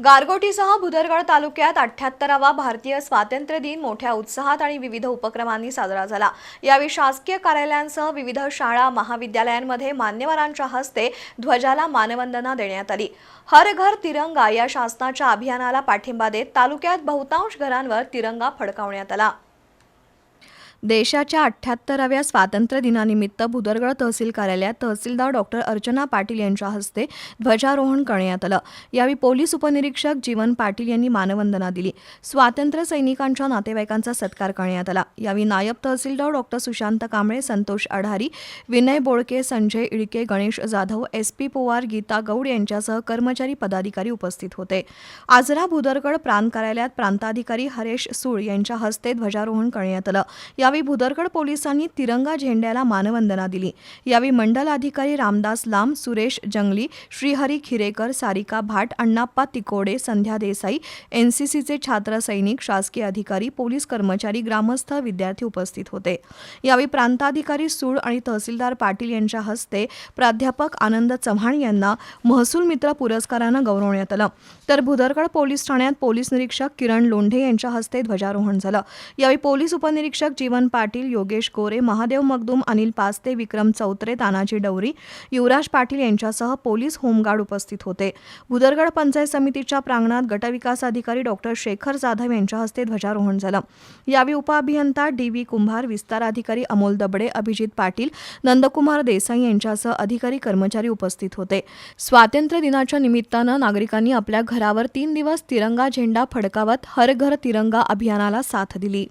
गारगोटीसह भुदरगड तालुक्यात अठ्याहत्तरावा भारतीय स्वातंत्र्य दिन मोठ्या उत्साहात आणि विविध उपक्रमांनी साजरा झाला. यावेळी शासकीय कार्यालयांसह विविध शाळा महाविद्यालयांमध्ये मान्यवरांच्या हस्ते ध्वजाला मानवंदना देण्यात आली. हर घर तिरंगा या शासनाच्या अभियानाला पाठिंबा देत तालुक्यात बहुतांश घरांवर तिरंगा फडकावण्यात आला. देशाच्या अठ्ठ्याहत्तराव्या स्वातंत्र्य दिनानिमित्त भुदरगड तहसील कार्यालयात तहसीलदार डॉक्टर अर्चना पाटील यांच्या हस्ते ध्वजारोहण करण्यात आलं. यावेळी पोलीस उपनिरीक्षक जीवन पाटील यांनी मानवंदना दिली. स्वातंत्र्य सैनिकांच्या नातेवाईकांचा सत्कार करण्यात आला. यावेळी नायब तहसीलदार doctor Sushant Kamble Santosh Adhari Vinay Bolke Sanjay Idke Ganesh Jadhav S P Powar Geeta Gaud यांच्यासह कर्मचारी पदाधिकारी उपस्थित होते. आजरा भुदरगड प्रांत कार्यालयात प्रांताधिकारी हरेश सूळ यांच्या हस्ते ध्वजारोहण करण्यात आलं. यावेळी यावेळी भुदरगड पोलिसांनी तिरंगा झेंड्याला मानवंदना दिली. यावेळी मंडल अधिकारी रामदास लांब सुरेश जंगली श्रीहरी खिरेकर सारिका भाट अण्णाप्पा तिकोडे संध्या देसाई एनसीसीचे छात्र सैनिक शासकीय अधिकारी पोलीस कर्मचारी ग्रामस्थ विद्यार्थी उपस्थित होते. यावेळी प्रांताधिकारी सूळ आणि तहसीलदार पाटील यांच्या हस्ते प्राध्यापक आनंद चव्हाण यांना महसूल मित्र पुरस्कारानं गौरवण्यात आलं. तर भुदरगड पोलीस ठाण्यात पोलीस निरीक्षक किरण लोंढे यांच्या हस्ते ध्वजारोहण झालं. यावेळी पोलीस उपनिरीक्षक जीवन पाटील योगेश गोरे महादेव मगदूम अनिल पास्ते विक्रम चौत्रे तानाजी डवरी युवराज पाटील यांच्यासह पोलीस होमगार्ड उपस्थित होते. भुदरगड पंचायत समितीच्या प्रांगणात गटविकास अधिकारी डॉक्टर शेखर जाधव यांच्या हस्ते ध्वजारोहण झालं. यावेळी उपअभियंता डी व्ही कुंभार विस्तार अधिकारी अमोल दबडे अभिजित पाटील नंदकुमार देसाई यांच्यासह अधिकारी कर्मचारी उपस्थित होते. स्वातंत्र्य दिनाच्या निमित्तानं नागरिकांनी आपल्या घरावर तीन दिवस तिरंगा झेंडा फडकावत हर घर तिरंगा अभियानाला साथ दिली.